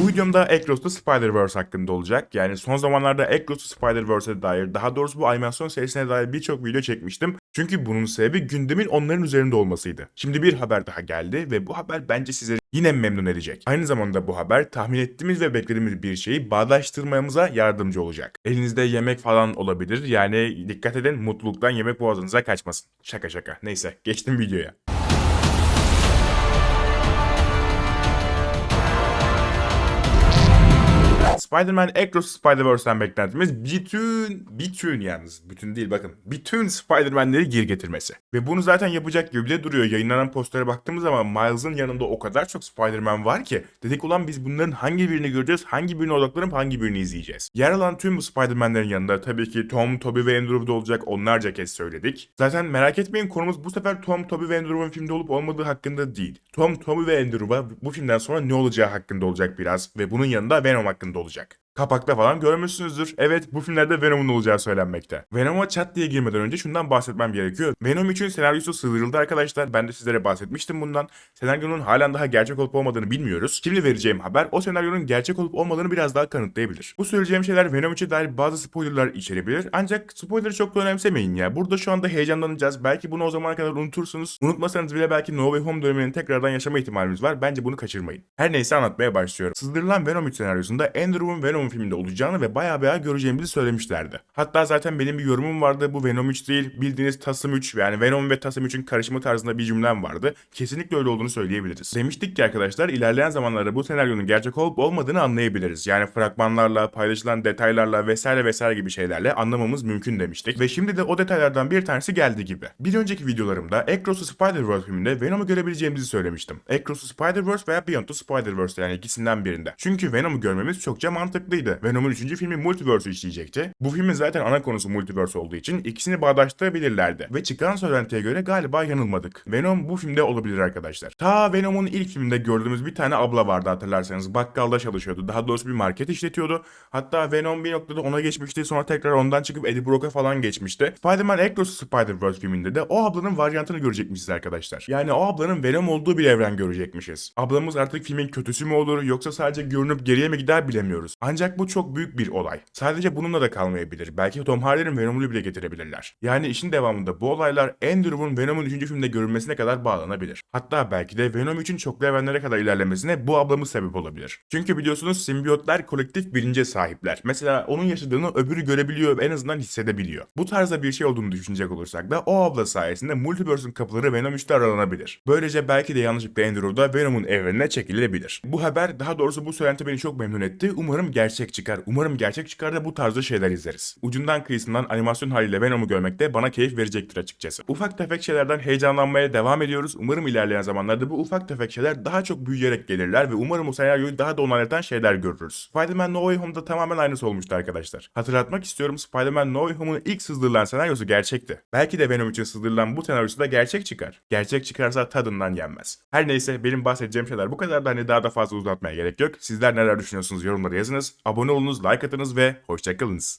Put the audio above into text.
Bu videomda Across the Spider-Verse hakkında olacak. Yani son zamanlarda Across the Spider-Verse'e dair, daha doğrusu bu animasyon serisine dair birçok video çekmiştim. Çünkü bunun sebebi gündemin onların üzerinde olmasıydı. Şimdi bir haber daha geldi ve bu haber bence sizleri yine memnun edecek. Aynı zamanda bu haber tahmin ettiğimiz ve beklediğimiz bir şeyi bağdaştırmamıza yardımcı olacak. Elinizde yemek falan olabilir. Yani dikkat edin mutluluktan yemek boğazınıza kaçmasın. Şaka şaka. Neyse geçtim videoya. Spider-Man Across Spider-Verse'den beklentimiz bütün, bütün yalnız, bütün değil bakın, bütün Spider-Man'leri geri getirmesi. Ve bunu zaten yapacak gibi bile duruyor. Yayınlanan postere baktığımız zaman Miles'ın yanında o kadar çok Spider-Man var ki dedik ulan biz bunların hangi birini göreceğiz, hangi birine odaklanıp hangi birini izleyeceğiz. Yer alan tüm bu Spider-Man'lerin yanında tabii ki Tom, Tobey ve Andrew da olacak onlarca kez söyledik. Zaten merak etmeyin konumuz bu sefer Tom, Tobey ve Andrew'un filmde olup olmadığı hakkında değil. Tom, Tobey ve Andrew'a bu filmden sonra ne olacağı hakkında olacak biraz ve bunun yanında Venom hakkında olacak. Kapakta falan görmüşsünüzdür. Evet bu filmlerde Venom'un olacağı söylenmekte. Venom'a chat diye girmeden önce şundan bahsetmem gerekiyor. Venom için senaryosu sıyrıldı arkadaşlar. Ben de sizlere bahsetmiştim bundan. Senaryonun halen daha gerçek olup olmadığını bilmiyoruz. Şimdi vereceğim haber o senaryonun gerçek olup olmadığını biraz daha kanıtlayabilir. Bu söyleyeceğim şeyler Venom için dair bazı spoilerlar içerebilir. Ancak spoiler'ı çok da önemsemeyin ya. Burada şu anda heyecanlanacağız. Belki bunu o zamana kadar unutursunuz. Unutmasanız bile belki No Way Home döneminin tekrardan yaşama ihtimalimiz var. Bence bunu kaçırmayın. Her neyse anlatmaya başlıyorum. Sızdırılan Venom 3 senaryosunda Andrew'un Venom filminde olacağını ve baya baya göreceğimizi söylemişlerdi. Hatta zaten benim bir yorumum vardı. Bu Venom 3 değil bildiğiniz Tasım 3 yani Venom ve Tasım 3'ün karışımı tarzında bir cümlem vardı. Kesinlikle öyle olduğunu söyleyebiliriz. Demiştik ki arkadaşlar ilerleyen zamanlarda bu senaryonun gerçek olup olmadığını anlayabiliriz. Yani fragmanlarla, paylaşılan detaylarla vesaire vesaire gibi şeylerle anlamamız mümkün demiştik. Ve şimdi de o detaylardan bir tanesi geldi gibi. Bir önceki videolarımda Across Spider-Verse filminde Venom'u görebileceğimizi söylemiştim. Across Spider-Verse veya Beyond the Spider-Verse yani ikisinden birinde. Çünkü Venom'u görmemiz çokça mantıklıydı. Venom'un 3. filmi Multiverse'ü işleyecekti. Bu filmin zaten ana konusu Multiverse olduğu için ikisini bağdaştırabilirlerdi. Ve çıkan söylentiye göre galiba yanılmadık. Venom bu filmde olabilir arkadaşlar. Ta Venom'un ilk filminde gördüğümüz bir tane abla vardı hatırlarsanız. Bakkalda çalışıyordu. Daha doğrusu bir market işletiyordu. Hatta Venom bir noktada ona geçmişti. Sonra tekrar ondan çıkıp Eddie Brock'a falan geçmişti. Spider-Man Across Spider-Verse filminde de o ablanın varyantını görecekmişiz arkadaşlar. Yani o ablanın Venom olduğu bir evren görecekmişiz. Ablamız artık filmin kötüsü mü olur yoksa sadece görünüp geriye mi gider bilemiyoruz. Ancak bu çok büyük bir olay. Sadece bununla da kalmayabilir. Belki Tom Hardy'nin Venom'unu bile getirebilirler. Yani işin devamında bu olaylar Andrew'un Venom'un 3. filmde görülmesine kadar bağlanabilir. Hatta belki de Venom için çoklu evrenlere kadar ilerlemesine bu ablamız sebep olabilir. Çünkü biliyorsunuz simbiyotlar kolektif bilince sahipler. Mesela onun yaşadığını öbürü görebiliyor en azından hissedebiliyor. Bu tarzda bir şey olduğunu düşünecek olursak da o abla sayesinde Multiverse'ın kapıları Venom 3'te aralanabilir. Böylece belki de yanlışlıkla Andrew da Venom'un evrenine çekilebilir. Bu haber daha doğrusu bu söylenti beni çok memnun etti. Umarım gerçek çıkar. Umarım gerçek çıkar da bu tarzda şeyler izleriz. Ucundan kıyısından animasyon haliyle Venom'u görmek de bana keyif verecektir açıkçası. Ufak tefek şeylerden heyecanlanmaya devam ediyoruz. Umarım ilerleyen zamanlarda bu ufak tefek şeyler daha çok büyüyerek gelirler ve umarım o senaryoyu daha da onaylatan şeyler görürüz. Spider-Man No Way Home'da tamamen aynısı olmuştu arkadaşlar. Hatırlatmak istiyorum Spider-Man No Way Home'un ilk sızdırılan senaryosu gerçekti. Belki de Venom için sızdırılan bu senaryosu da gerçek çıkar. Gerçek çıkarsa tadından yenmez. Her neyse benim bahsedeceğim şeyler bu kadar da hani daha da fazla uzatmaya gerek yok. Sizler neler düşünüyorsunuz yorumlara yazınız. Abone olunuz, like atınız ve hoşçakalınız.